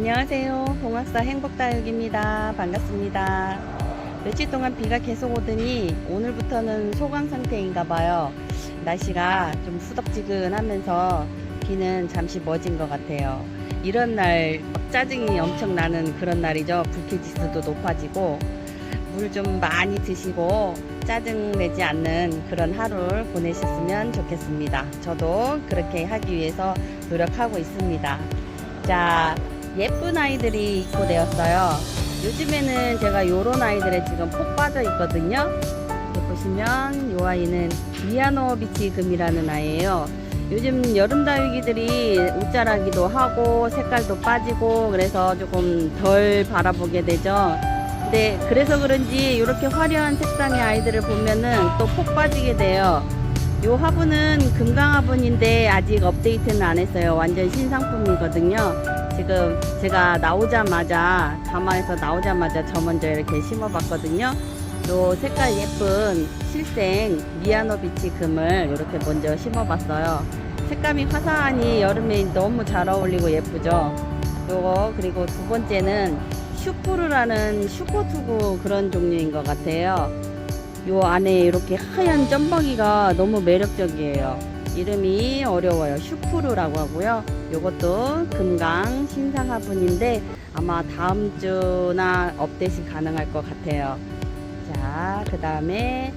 안녕하세요. 봉학사 행복다육입니다. 반갑습니다. 며칠 동안 비가 계속 오더니 오늘부터는 소강 상태인가 봐요. 날씨가 좀 후덥지근하면서 비는 잠시 멎은 것 같아요. 이런 날 막 짜증이 엄청 나는 그런 날이죠. 불쾌지수도 높아지고 물 좀 많이 드시고 짜증 내지 않는 그런 하루를 보내셨으면 좋겠습니다. 저도 그렇게 하기 위해서 노력하고 있습니다. 자, 예쁜 아이들이 입고되었어요. 요즘에는 제가 요런 아이들에 지금 폭 빠져 있거든요. 보시면 이 아이는 미아노 비치 금이라는 아이예요. 요즘 여름 다육이들이 옷자라기도 하고 색깔도 빠지고 그래서 조금 덜 바라보게 되죠. 근데 그래서 그런지 이렇게 화려한 색상의 아이들을 보면은 또 폭 빠지게 돼요. 요 화분은 금강 화분인데 아직 업데이트는 안 했어요. 완전 신상품이거든요. 지금 제가 나오자마자 가마에서 나오자마자 저 먼저 이렇게 심어 봤거든요. 요 색깔 예쁜 실생 미아노 비치 금을 이렇게 먼저 심어 봤어요. 색감이 화사하니 여름에 너무 잘 어울리고 예쁘죠. 요거 그리고 두 번째는 슈프르라는 슈퍼투구 그런 종류인 것 같아요. 요 안에 이렇게 하얀 점박이가 너무 매력적이에요. 이름이 어려워요. 슈프르라고 하고요. 요것도 금강 신상 화분인데 아마 다음 주나 업데이트 가능할 것 같아요. 자, 그 다음에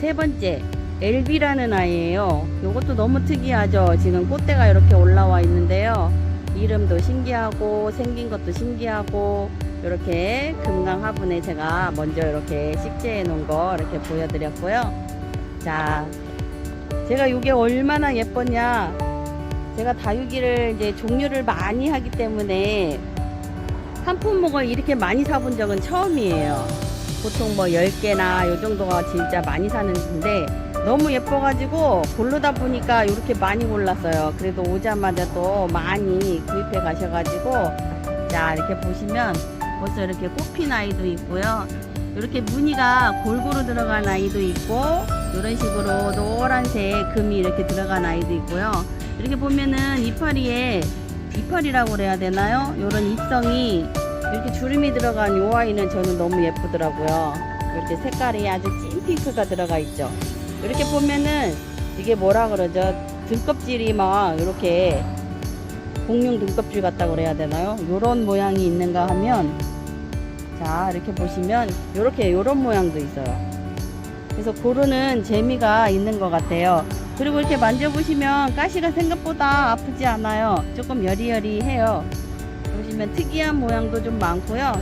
세 번째 엘비라는 아이예요. 요것도 너무 특이하죠. 지금 꽃대가 이렇게 올라와 있는데요. 이름도 신기하고 생긴 것도 신기하고 이렇게 금강 화분에 제가 먼저 이렇게 식재해 놓은 거 이렇게 보여드렸고요. 자, 제가 이게 얼마나 예뻤냐. 제가 다육이를 이제 종류를 많이 하기 때문에 한 품목을 이렇게 많이 사본 적은 처음이에요. 보통 뭐 10개나 요 정도가 진짜 많이 사는데 너무 예뻐가지고 고르다 보니까 이렇게 많이 골랐어요. 그래도 오자마자 또 많이 구입해 가셔가지고 자 이렇게 보시면 벌써 이렇게 꽃핀 아이도 있고요. 이렇게 무늬가 골고루 들어간 아이도 있고 이런 식으로 노란색 금이 이렇게 들어간 아이도 있고요. 이렇게 보면은 이파리에 이파리라고 그래야 되나요? 이런 잎성이 이렇게 주름이 들어간 요 아이는 저는 너무 예쁘더라고요. 이렇게 색깔이 아주 찐 핑크가 들어가 있죠. 이렇게 보면은 이게 뭐라 그러죠? 등껍질이 막 이렇게 공룡 등껍질 같다고 그래야 되나요? 요런 모양이 있는가 하면 자 이렇게 보시면 이렇게 요런 모양도 있어요. 그래서 고르는 재미가 있는 것 같아요. 그리고 이렇게 만져보시면 가시가 생각보다 아프지 않아요. 조금 여리여리해요. 보시면 특이한 모양도 좀 많고요.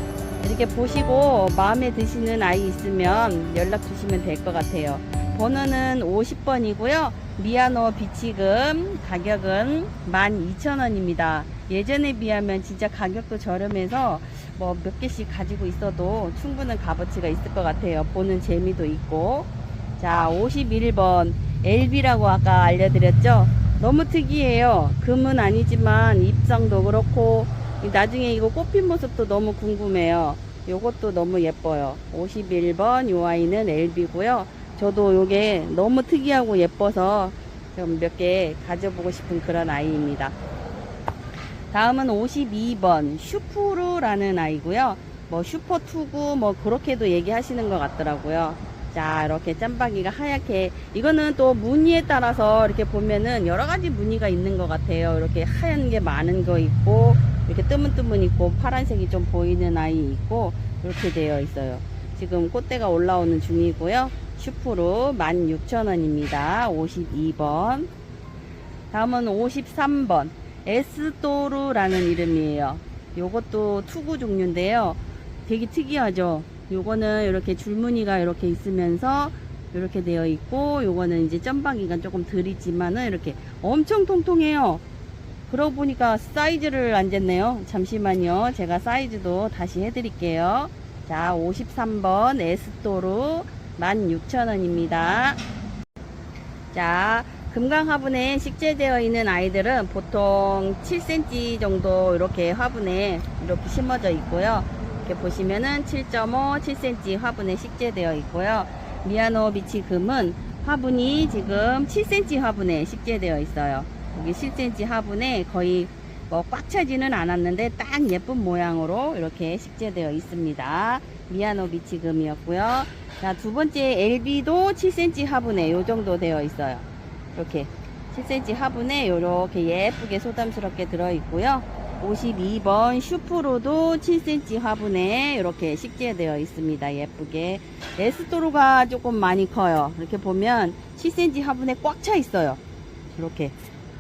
이렇게 보시고 마음에 드시는 아이 있으면 연락 주시면 될 것 같아요. 번호는 50번이고요. 미아노 비치금 가격은 12,000원입니다. 예전에 비하면 진짜 가격도 저렴해서 뭐 몇 개씩 가지고 있어도 충분한 값어치가 있을 것 같아요. 보는 재미도 있고. 자, 51번 LB라고 아까 알려드렸죠? 너무 특이해요. 금은 아니지만 입상도 그렇고 나중에 이거 꽃핀 모습도 너무 궁금해요. 요것도 너무 예뻐요. 51번 요 아이는 LB고요. 저도 요게 너무 특이하고 예뻐서 좀 몇 개 가져보고 싶은 그런 아이입니다. 다음은 52번 슈프루라는 아이고요. 뭐 슈퍼투구 뭐 그렇게도 얘기하시는 것 같더라고요. 자 이렇게 짬바기가 하얗게 이거는 또 무늬에 따라서 이렇게 보면은 여러 가지 무늬가 있는 것 같아요. 이렇게 하얀 게 많은 거 있고 이렇게 뜨문뜨문 있고 파란색이 좀 보이는 아이 있고 이렇게 되어 있어요. 지금 꽃대가 올라오는 중이고요. 슈프루 16,000원입니다. 52번. 다음은 53번. 에스토르라는 이름이에요. 요것도 투구 종류인데요. 되게 특이하죠. 요거는 이렇게 줄무늬가 이렇게 있으면서 이렇게 되어 있고 요거는 이제 점박이가 조금 덜 있지만은 이렇게 엄청 통통해요. 그러고 보니까 사이즈를 안 쟀네요. 잠시만요. 제가 사이즈도 다시 해드릴게요. 자, 53번 에스토르 16,000원입니다. 자, 금강 화분에 식재되어 있는 아이들은 보통 7cm 정도 이렇게 화분에 이렇게 심어져 있고요. 이렇게 보시면은 7.5, 7cm 화분에 식재되어 있고요. 미아노 비치 금은 화분이 지금 7cm 화분에 식재되어 있어요. 여기 7cm 화분에 거의 뭐 꽉 차지는 않았는데 딱 예쁜 모양으로 이렇게 식재되어 있습니다. 미야노 비치 금이었고요. 자, 두 번째 LB도 7cm 화분에 요 정도 되어 있어요. 이렇게 7cm 화분에 이렇게 예쁘게 소담스럽게 들어 있고요. 52번 슈프로도 7cm 화분에 이렇게 식재되어 있습니다. 예쁘게. 에스토로가 조금 많이 커요. 이렇게 보면 7cm 화분에 꽉 차 있어요. 이렇게.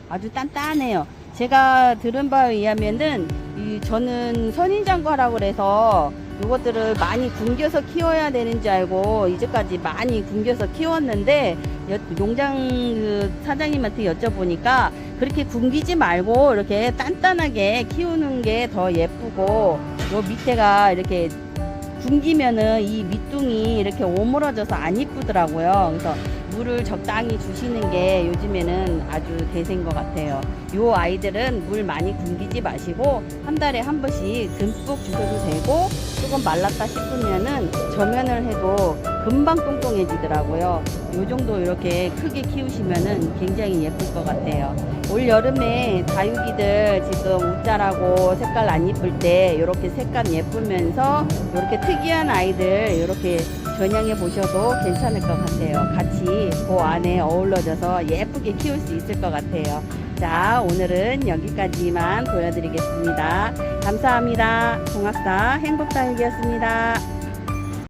아주 단단해요. 제가 들은 바에 의하면은 이 저는 선인장과라고 그래서 이것들을 많이 굶겨서 키워야 되는 줄 알고 이제까지 많이 굶겨서 키웠는데 여- 농장 그 사장님한테 여쭤보니까 그렇게 굶기지 말고 이렇게 단단하게 키우는 게 더 예쁘고 요 밑에가 이렇게 굶기면은 이 밑둥이 이렇게 오므러져서 안 이쁘더라고요. 그래서 물을 적당히 주시는 게 요즘에는 아주 대세인 것 같아요. 요 아이들은 물 많이 굶기지 마시고 한 달에 한 번씩 듬뿍 주셔도 되고 조금 말랐다 싶으면은 저면을 해도 금방 똥똥해지더라고요. 요 정도 이렇게 크게 키우시면은 굉장히 예쁠 것 같아요. 올 여름에 다육이들 지금 웃자라고 색깔 안 이쁠 때 이렇게 색감 예쁘면서 이렇게 특이한 아이들 이렇게 전향해 보셔도 괜찮을 것 같아요. 같이 그 안에 어울러져서 예쁘게 키울 수 있을 것 같아요. 자, 오늘은 여기까지만 보여드리겠습니다. 감사합니다. 동학사 행복다육이었습니다.